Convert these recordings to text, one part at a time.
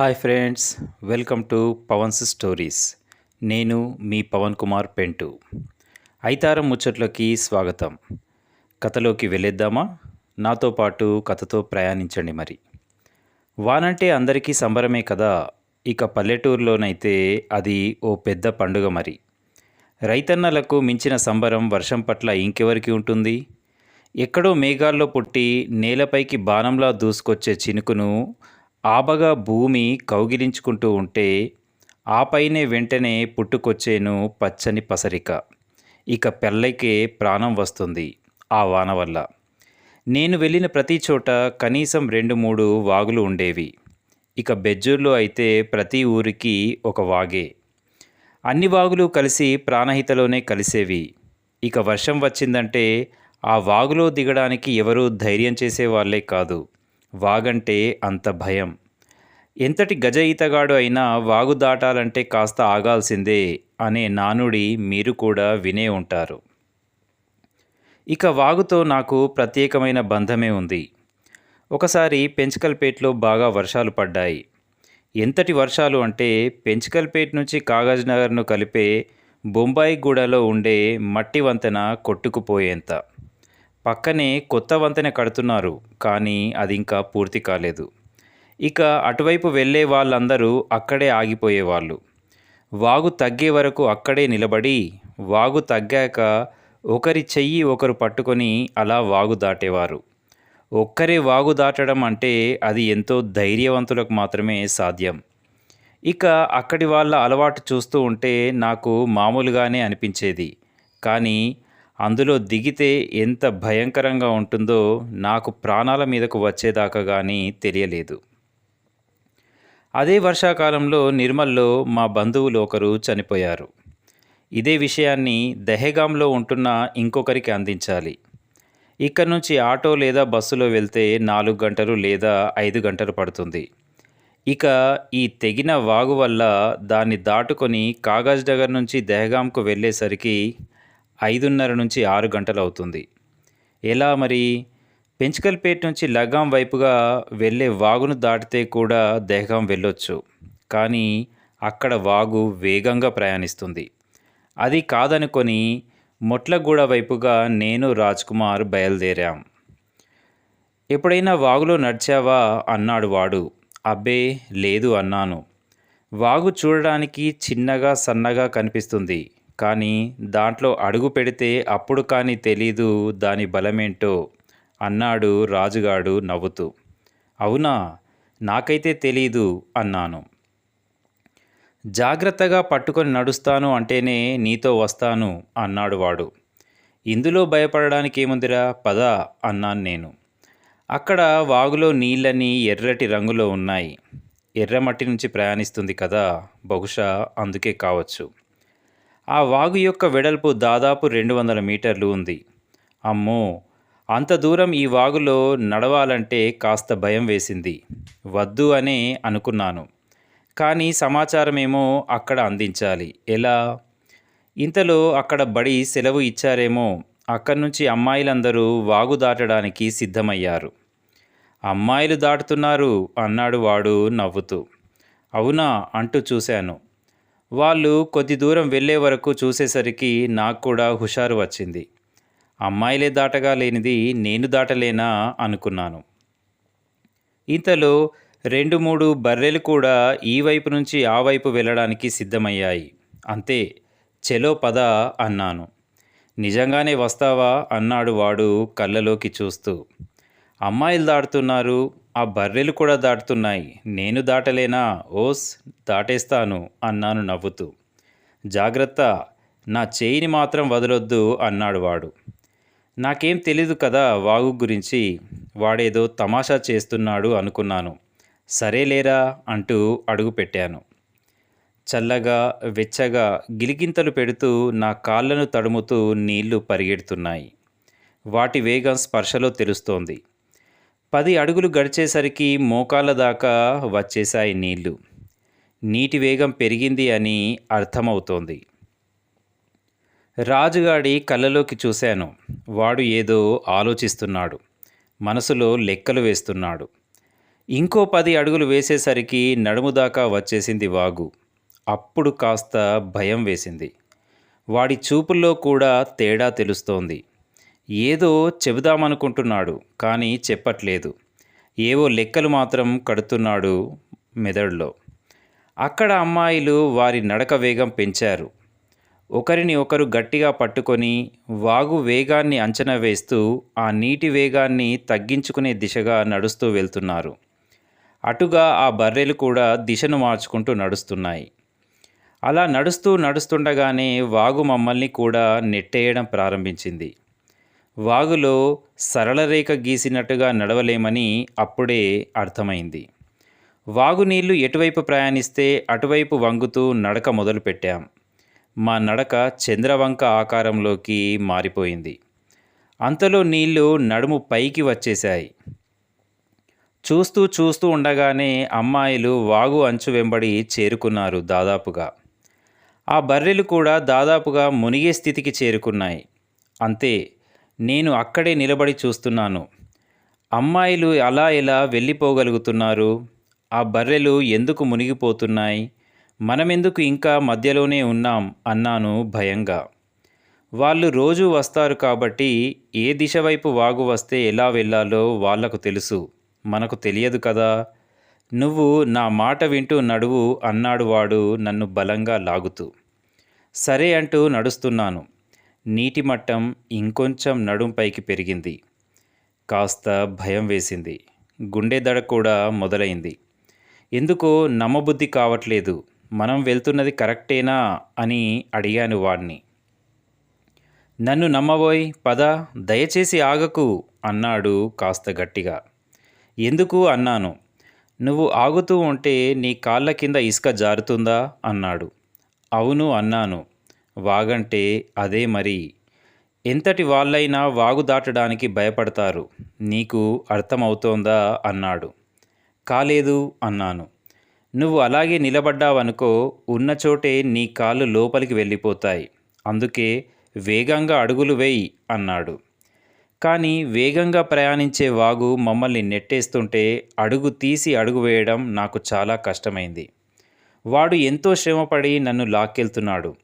Hi friends welcome to Pavan's stories. నేను మీ పవన్ కుమార్ పెంటు. ఐతారం ముచ్చట్లోకి స్వాగతం. కథలోకి వెళ్ళేద్దామా? నాతో పాటు కథతో ప్రయాణించండి మరి. వానంటే అందరికీ సంబరమే కదా ఇక పల్లెటూరులోనైతే అది ఓ పెద్ద పండుగ మరి. రైతన్నలకు మించిన సంబరం వర్షం పట్ల ఇంకెవరికి ఉంటుంది? ఎక్కడో మేఘాల్లో పుట్టి నేలపైకి బాణంలా దూసుకొచ్చే చినుకును ఆబగా భూమి కౌగిలించుకుంటూ ఉంటే ఆపైనే వెంటనే పుట్టుకొచ్చేను పచ్చని పసరిక. ఇక పెళ్ళైకే ప్రాణం వస్తుంది ఆ వాన వల్ల. నేను వెళ్ళిన ప్రతి చోట కనీసం రెండు మూడు వాగులు ఉండేవి. ఇక బెజ్జూర్లో అయితే ప్రతి ఊరికి ఒక వాగే. అన్ని వాగులు కలిసి ప్రాణహితలోనే కలిసేవి. ఇక వర్షం వచ్చిందంటే ఆ వాగులో దిగడానికి ఎవరూ ధైర్యం చేసేవాళ్ళే కాదు. వాగంటే అంత భయం. ఎంతటి గజ ఈతగాడు అయినా వాగు దాటాలంటే కాస్త ఆగాల్సిందే అనే నానుడి మీరు కూడా వినే ఉంటారు. ఇక వాగుతో నాకు ప్రత్యేకమైన బంధమే ఉంది. ఒకసారి పెంచకల్పేట్లో బాగా వర్షాలు పడ్డాయి. ఎంతటి వర్షాలు అంటే పెంచకల్పేట నుంచి కాగజ్ నగర్ను కలిపే బొంబాయిగూడలో ఉండే మట్టి వంతెన కొట్టుకుపోయేంత. పక్కనే కొత్త వంతెన కడుతున్నారు కానీ అది ఇంకా పూర్తి కాలేదు. ఇక అటువైపు వెళ్ళే వాళ్ళందరూ అక్కడే ఆగిపోయేవాళ్ళు. వాగు తగ్గే వరకు అక్కడే నిలబడి వాగు తగ్గాక ఒకరి చెయ్యి ఒకరు పట్టుకొని అలా వాగు దాటేవారు. ఒక్కరే వాగు దాటడం అంటే అది ఎంతో ధైర్యవంతులకు మాత్రమే సాధ్యం. ఇక అక్కడి వాళ్ళ అలవాటు చూస్తూ ఉంటే నాకు మామూలుగానే అనిపించేది. కానీ అందులో దిగితే ఎంత భయంకరంగా ఉంటుందో నాకు ప్రాణాల మీదకు వచ్చేదాకా కానీ తెలియలేదు. అదే వర్షాకాలంలో నిర్మల్లో మా బంధువులు ఒకరు చనిపోయారు. ఇదే విషయాన్ని దహేగాంలో ఉంటున్న ఇంకొకరికి అందించాలి. ఇక్కడ నుంచి ఆటో లేదా బస్సులో వెళ్తే నాలుగు గంటలు లేదా ఐదు గంటలు పడుతుంది. ఇక ఈ తెగిన వాగు వల్ల దాన్ని దాటుకొని కాగజ్ నగర్ నుంచి దహగాంకు వెళ్ళేసరికి ఐదున్నర నుంచి ఆరు గంటలు అవుతుంది ఎలా మరి? పెంచకల్పేట నుంచి లగాం వైపుగా వెళ్ళే వాగును దాటితే కూడా దహగాం వెళ్ళొచ్చు. కానీ అక్కడ వాగు వేగంగా ప్రయాణిస్తుంది. అది కాదనుకొని మొట్లగూడ వైపుగా నేను రాజ్ కుమార్ బయలుదేరాం. ఎప్పుడైనా వాగులో నడిచావా? అన్నాడు వాడు. అబ్బే లేదు అన్నాను. వాగు చూడడానికి చిన్నగా సన్నగా కనిపిస్తుంది. కానీ దాంట్లో అడుగు పెడితే అప్పుడు కానీ తెలీదు దాని బలమేంటో అన్నాడు రాజుగాడు నవ్వుతూ. అవునా? నాకైతే తెలీదు అన్నాను. జాగ్రత్తగా పట్టుకొని నడుస్తాను అంటేనే నీతో వస్తాను అన్నాడు వాడు. ఇందులో భయపడడానికి ఏముందిరా? పద అన్నాను నేను. అక్కడ వాగులో నీళ్ళని ఎర్రటి రంగులో ఉన్నాయి. ఎర్రమట్టి నుంచి ప్రయాణిస్తుంది కదా? బహుశా అందుకే కావచ్చు. ఆ వాగు యొక్క వెడల్పు దాదాపు రెండు వందల మీటర్లు ఉంది. అమ్మో! అంత దూరం ఈ వాగులో నడవాలంటే కాస్త భయం వేసింది. వద్దు అనే అనుకున్నాను. కానీ సమాచారమేమో అక్కడ అందించాలి. ఎలా? ఇంతలో అక్కడ బడి సెలవు ఇచ్చారేమో. అక్కడి నుంచి అమ్మాయిలందరూ వాగు దాటడానికి సిద్ధమయ్యారు. అమ్మాయిలు దాటుతున్నారు అన్నాడు వాడు నవ్వుతూ. అవునా? అంటూ చూశాను. వాళ్ళు కొద్ది దూరం వెళ్ళే వరకు చూసేసరికి నాకు కూడా హుషారు వచ్చింది. అమ్మాయిలే దాటగా లేనిది నేను దాటలేనా అనుకున్నాను. ఇంతలో రెండు మూడు బర్రెలు కూడా ఈ వైపు నుంచి ఆ వైపు వెళ్ళడానికి సిద్ధమయ్యాయి. అంతే చెలో పద అన్నాను. నిజంగానే వస్తావా? అన్నాడు వాడు కళ్ళలోకి చూస్తూ. అమ్మాయిలు దాటుతున్నారు ఆ బర్రెలు కూడా దాటుతున్నాయి. నేను దాటలేనా? ఓస్ దాటేస్తాను అన్నాను నవ్వుతూ. జాగ్రత్త నా చేయిని మాత్రం వదలొద్దు అన్నాడు వాడు. నాకేం తెలీదు కదా వాగు గురించి వాడేదో తమాషా చేస్తున్నాడు అనుకున్నాను. సరేలేరా అంటూ అడుగుపెట్టాను చల్లగా వెచ్చగా గిలిగింతలు పెడుతూ నా కాళ్ళను తడుముతూ నీళ్ళు పరిగెడుతున్నాయి. వాటి వేగం స్పర్శలో తెలుస్తోంది. పది అడుగులు గడిచేసరికి మోకాళ్ళ దాకా వచ్చేశాయి నీళ్ళు. నీటి వేగం పెరిగింది అని అర్థమవుతోంది. రాజుగాడి కళ్ళలోకి చూశాను. వాడు ఏదో ఆలోచిస్తున్నాడు. మనసులో లెక్కలు వేస్తున్నాడు. ఇంకో పది అడుగులు వేసేసరికి నడుము దాకా వచ్చేసింది వాగు. అప్పుడు కాస్త భయం వేసింది. వాడి చూపుల్లో కూడా తేడా తెలుస్తోంది. ఏదో చెబుదామనుకుంటున్నాడు కానీ చెప్పట్లేదు. ఏవో లెక్కలు మాత్రం కడుతున్నాడు మెదడులో. అక్కడ అమ్మాయిలు వారి నడక వేగం పెంచారు. ఒకరిని ఒకరు గట్టిగా పట్టుకొని వాగు వేగాన్ని అంచనా వేస్తూ ఆ నీటి వేగాన్ని తగ్గించుకునే దిశగా నడుస్తూ వెళ్తున్నారు. అటుగా ఆ బర్రెలు కూడా దిశను మార్చుకుంటూ నడుస్తున్నాయి. అలా నడుస్తూ నడుస్తుండగానే వాగు మమ్మల్ని కూడా నెట్టేయడం ప్రారంభించింది. వాగులో సరళరేఖ గీసినట్టుగా నడవలేమని అప్పుడే అర్థమైంది. వాగు నీళ్ళు ఎటువైపు ప్రయాణిస్తే అటువైపు వంగుతూ నడక మొదలుపెట్టాం. మా నడక చంద్రవంక ఆకారంలోకి మారిపోయింది. అంతలో నీళ్ళు నడుము పైకి వచ్చేశాయి. చూస్తూ చూస్తూ ఉండగానే అమ్మాయిలు వాగు అంచు వెంబడి చేరుకున్నారు దాదాపుగా. ఆ బర్రెలు కూడా దాదాపుగా మునిగే స్థితికి చేరుకున్నాయి. అంతే నేను అక్కడే నిలబడి చూస్తున్నాను. అమ్మాయిలు అలా ఎలా వెళ్ళిపోగలుగుతున్నారు? ఆ బర్రెలు ఎందుకు మునిగిపోతున్నాయి? మనమెందుకు ఇంకా మధ్యలోనే ఉన్నాం అన్నాను భయంగా. వాళ్ళు రోజు వస్తారు కాబట్టి ఏ దిశ వైపు వాగు వస్తే ఎలా వెళ్ళాలో వాళ్ళకు తెలుసు. మనకు తెలియదు కదా. నువ్వు నా మాట వింటూ నడువు అన్నాడు వాడు నన్ను బలంగా లాగుతూ. సరే అంటూ నడుస్తున్నాను. నీటి మట్టం ఇంకొంచెం నడుం పైకి పెరిగింది. కాస్త భయం వేసింది. గుండె దడ కూడా మొదలైంది. ఎందుకో నమ్మబుద్ధి కావట్లేదు. మనం వెళ్తున్నది కరెక్టేనా అని అడిగాను వాణ్ణి. నన్ను నమ్మబోయ్ పద దయచేసి ఆగకు అన్నాడు కాస్త గట్టిగా. ఎందుకు అన్నాను. నువ్వు ఆగుతూ ఉంటే నీ కాళ్ళ కింద ఇసుక జారుతుందా అన్నాడు. అవును అన్నాను. వాగంటే అదే మరి. ఎంతటి వాళ్ళైనా వాగు దాటడానికి భయపడతారు. నీకు అర్థమవుతోందా? అన్నాడు. కాలేదు అన్నాను. నువ్వు అలాగే నిలబడ్డావనుకో ఉన్న చోటే నీ కాళ్ళు లోపలికి వెళ్ళిపోతాయి. అందుకే వేగంగా అడుగులు వేయి అన్నాడు. కానీ వేగంగా ప్రయాణించే వాగు మమ్మల్ని నెట్టేస్తుంటే అడుగు తీసి అడుగు వేయడం నాకు చాలా కష్టమైంది. వాడు ఎంతో శ్రమపడి నన్ను లాక్కెళ్తున్నాడు.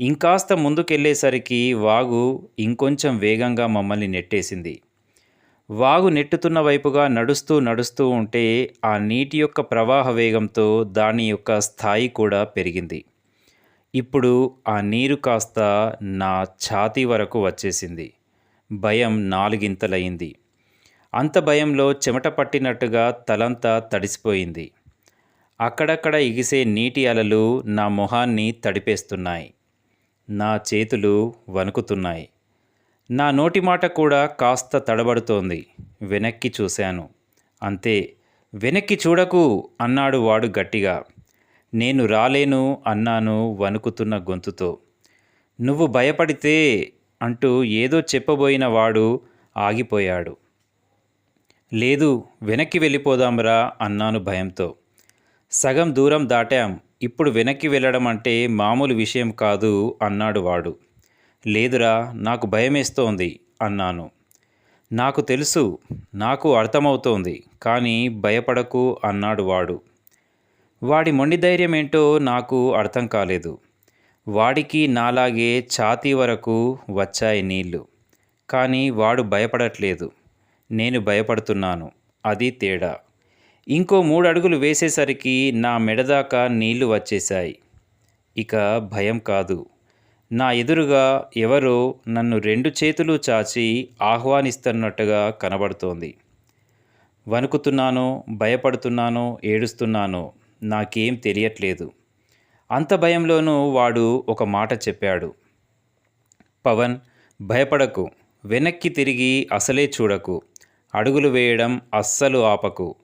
ఇంకాస్త ముందుకెళ్ళేసరికి వాగు ఇంకొంచెం వేగంగా మమ్మల్ని నెట్టేసింది. వాగు నెట్టుతున్న వైపుగా నడుస్తూ నడుస్తూ ఉంటే ఆ నీటి యొక్క ప్రవాహ వేగంతో దాని యొక్క స్థాయి కూడా పెరిగింది. ఇప్పుడు ఆ నీరు కాస్త నా ఛాతీ వరకు వచ్చేసింది. భయం నాలుగింతలయింది. అంత భయంలో చెమట పట్టినట్టుగా తలంతా తడిసిపోయింది. అక్కడక్కడ ఎగిసే నీటి అలలు నా మొహాన్ని తడిపేస్తున్నాయి. నా చేతులు వణుకుతున్నాయి. నా నోటి మాట కూడా కాస్త తడబడుతోంది. వెనక్కి చూశాను. అంతే వెనక్కి చూడకు అన్నాడు వాడు గట్టిగా. నేను రాలేను అన్నాను వణుకుతున్న గొంతుతో. నువ్వు భయపడితే అంటూ ఏదో చెప్పబోయిన వాడు ఆగిపోయాడు. లేదు వెనక్కి వెళ్ళిపోదాంరా అన్నాను భయంతో. సగం దూరం దాటాం. ఇప్పుడు వెనక్కి వెళ్ళడం అంటే మామూలు విషయం కాదు అన్నాడు వాడు. లేదురా నాకు భయమేస్తోంది అన్నాను. నాకు తెలుసు నాకు అర్థమవుతోంది కానీ భయపడకు అన్నాడు వాడు. వాడి మొండి ధైర్యం ఏంటో నాకు అర్థం కాలేదు. వాడికి నాలాగే ఛాతీ వరకు వచ్చాయి నీళ్ళు. కానీ వాడు భయపడట్లేదు. నేను భయపడుతున్నాను. అది తేడా. ఇంకో మూడు అడుగులు వేసేసరికి నా మెడదాకా నీళ్ళు వచ్చేశాయి. ఇక భయం కాదు. నా ఎదురుగా ఎవరో నన్ను రెండు చేతులు చాచి ఆహ్వానిస్తున్నట్టుగా కనబడుతోంది. వణుకుతున్నానో భయపడుతున్నానో ఏడుస్తున్నానో నాకేం తెలియట్లేదు. అంత భయంలోనూ వాడు ఒక మాట చెప్పాడు. పవన్ భయపడకు. వెనక్కి తిరిగి అసలే చూడకు. అడుగులు వేయడం అస్సలు ఆపకు.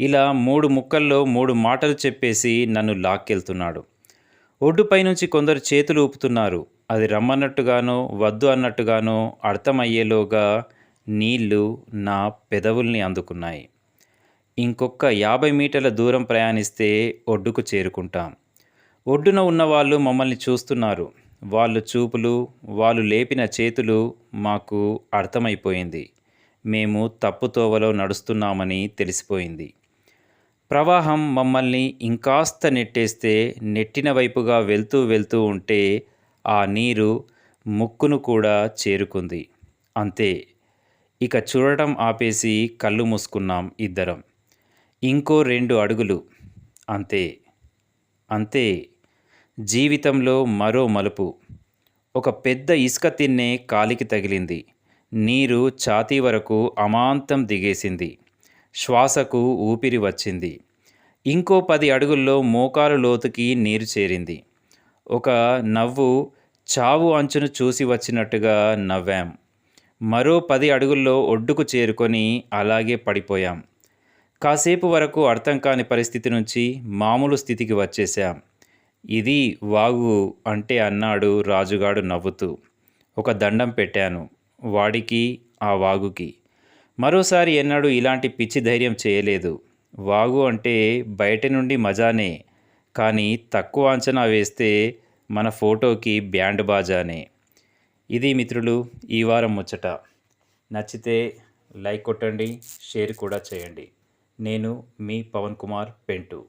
ఇలా మూడు ముక్కల్లో మూడు మాటలు చెప్పేసి నన్ను లాక్కెళ్తున్నాడు. ఒడ్డుపై నుంచి కొందరు చేతులు ఊపుతున్నారు. అది రమ్మన్నట్టుగానో వద్దు అన్నట్టుగానో అర్థమయ్యేలోగా నీళ్ళు నా పెదవుల్ని అందుకున్నాయి. ఇంకొక యాభై మీటర్ల దూరం ప్రయాణిస్తే ఒడ్డుకు చేరుకుంటాం. ఒడ్డున ఉన్నవాళ్ళు మమ్మల్ని చూస్తున్నారు. వాళ్ళు చూపులు వాళ్ళు లేపిన చేతులు మాకు అర్థమైపోయింది. మేము తప్పుతోవలో నడుస్తున్నామని తెలిసిపోయింది. ప్రవాహం మమ్మల్ని ఇంకాస్త నెట్టేస్తే నెట్టిన వైపుగా వెళ్తూ వెళ్తూ ఉంటే ఆ నీరు ముక్కును కూడా చేరుకుంది. అంతే. ఇక చూడటం ఆపేసి కళ్ళు మూసుకున్నాం ఇద్దరం. ఇంకో రెండు అడుగులు. అంతే. అంతే. జీవితంలో మరో మలుపు. ఒక పెద్ద ఇసుక తిన్నే కాలికి తగిలింది. నీరు ఛాతీ వరకు అమాంతం దిగేసింది. శ్వాసకు ఊపిరి వచ్చింది. ఇంకో పది అడుగుల్లో మోకాలు లోతుకి నీరు చేరింది. ఒక నవ్వు చావు అంచును చూసి వచ్చినట్టుగా నవ్వాం. మరో పది అడుగుల్లో ఒడ్డుకు చేరుకొని అలాగే పడిపోయాం. కాసేపు వరకు అర్థం కాని పరిస్థితి నుంచి మామూలు స్థితికి వచ్చేసాం ఇది వాగు అంటే అన్నాడు రాజుగాడు నవ్వుతూ. ఒక దండం పెట్టాను. వాడికి ఆ వాగుకి. మరోసారి ఎన్నడూ ఇలాంటి పిచ్చి ధైర్యం చేయలేదు. వాగు అంటే బయట నుండి మజానే కానీ తక్కువ అంచనా వేస్తే మన ఫోటోకి బ్యాండ్ బాజానే. ఇది మిత్రులు ఈ వారం ముచ్చట. నచ్చితే లైక్ కొట్టండి షేర్ కూడా చేయండి. నేను మీ పవన్ కుమార్ పెంటు.